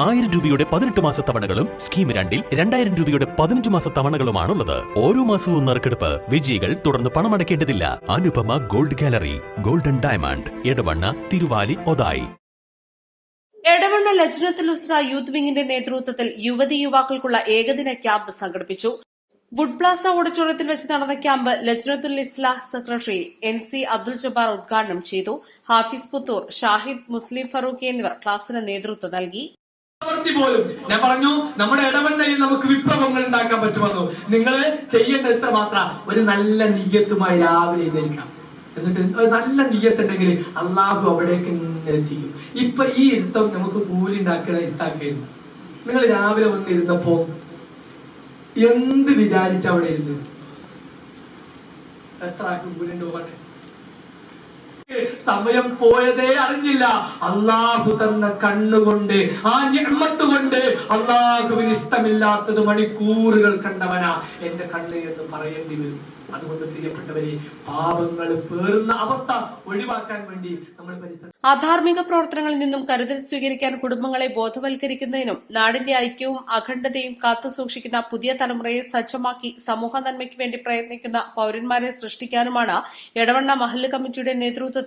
ആയിരം രൂപയുടെ പതിനെട്ട് മാസ തവണകളും സ്കീം രണ്ടിൽ രണ്ടായിരം രൂപയുടെ പതിനഞ്ച് മാസ തവണകളുമാണുള്ളത്. ഓരോ മാസവും നറുക്കെടുപ്പ് വിജയികൾ തുടർന്ന് പണമടയ്ക്കേണ്ടതില്ല. Anupama gold gallery golden diamond Edavanna Thiruvali Othayi. Edavanna Lajnathul Usra youth വിംഗിന്റെ നേതൃത്വത്തിൽ യുവതി യുവാക്കൾക്കുള്ള ഏകദിന ക്യാമ്പ് സംഘടിപ്പിച്ചു. വുഡ് പ്ലാസ ഓഡിറ്റോറിയത്തിൽ വെച്ച് നടന്ന camp Lajnathul Islah secretary N C Abdul Jabbar ഉദ്ഘാടനം ചെയ്തു. ഹാഫിസ് പുത്തൂർ ഷാഹിദ് മുസ്ലിം ഫറൂഖി എന്നിവർ ക്ലാസിന് നേതൃത്വം നൽകി. പ്രവൃത്തി പോലും. ഞാൻ പറഞ്ഞു നമ്മുടെ ഇടപെടലിൽ നമുക്ക് വിപ്ലവങ്ങൾ ഉണ്ടാക്കാൻ പറ്റുമെന്നു. നിങ്ങൾ ചെയ്യേണ്ട എത്ര മാത്രം ഒരു നല്ല നീയത്തുമായി രാവിലെ എഴുന്നേൽക്കാം. എന്നിട്ട് ഒരു നല്ല നീയത്തുണ്ടെങ്കിൽ അള്ളാഹു അവിടേക്ക് എത്തിക്കും ഇപ്പൊ ഈ ഇരുത്തം നമുക്ക് കൂലി ഉണ്ടാക്കണ ഇരുത്താക്കായിരുന്നു നിങ്ങൾ രാവിലെ വന്നിരുന്നപ്പോ എന്ത് വിചാരിച്ച അവിടെ ഇരുന്ന്? എത്ര ആക്കും കൂലി ഉണ്ട് പോകട്ടെ സമയം പോയതേ അറിഞ്ഞില്ല. അള്ളാഹു തന്ന കണ്ണുകൊണ്ട് ആ ഞമ്മത്ത് കൊണ്ട് അള്ളാഹുവിന് ഇഷ്ടമില്ലാത്തത് മണിക്കൂറുകൾ കണ്ടവനാ. എന്റെ കണ്ണ് എന്ന് പറയേണ്ടി വരും. പാപങ്ങൾ പേറുന്ന അവസ്ഥ ഒഴിവാക്കാൻ വേണ്ടി നമ്മൾ അധാർമിക പ്രവർത്തനങ്ങളിൽ നിന്നും കരുതൽ സ്വീകരിക്കാൻ കുടുംബങ്ങളെ ബോധവൽക്കരിക്കുന്നതിനും നാടിന്റെ ഐക്യവും അഖണ്ഡതയും കാത്തുസൂക്ഷിക്കുന്ന പുതിയ തലമുറയെ സജ്ജമാക്കി സമൂഹ നന്മയ്ക്ക് വേണ്ടി പ്രയത്നിക്കുന്ന പൌരന്മാരെ സൃഷ്ടിക്കാനുമാണ് എടവണ്ണ മഹല്ല് കമ്മിറ്റിയുടെ നേതൃത്വത്തിൽ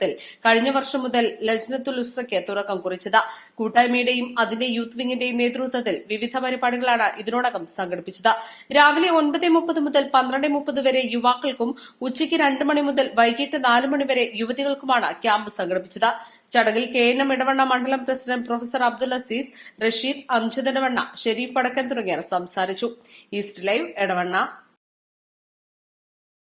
കഴിഞ്ഞ വർഷം മുതൽ ലജ്നത്തുൽ ഉസ്തക്ക് തുടക്കം കുറിച്ചത്. കൂട്ടായ്മയുടെയും അതിന്റെ യൂത്ത് വിങ്ങിന്റെയും നേതൃത്വത്തിൽ വിവിധ പരിപാടികളാണ് ഇതിനോടകം സംഘടിപ്പിച്ചത്. രാവിലെ ഒൻപത് മുപ്പത് മുതൽ പന്ത്രണ്ട് മുപ്പത് വരെ യുവാക്കൾക്കും ഉച്ചയ്ക്ക് രണ്ട് മണി മുതൽ വൈകിട്ട് നാല് മണി വരെ യുവതികൾക്കുമാണ് ക്യാമ്പ് സംഘടിപ്പിച്ചത്. ചടങ്ങിൽ കെ എൻ എം ഇടവണ്ണ മണ്ഡലം പ്രസിഡന്റ് പ്രൊഫസർ അബ്ദുൽ അസീസ് റഷീദ് അംജദ് ഇടവണ്ണ ഷെരീഫ് വടക്കൻ തുടങ്ങിയവർ സംസാരിച്ചു. East live Edavanna.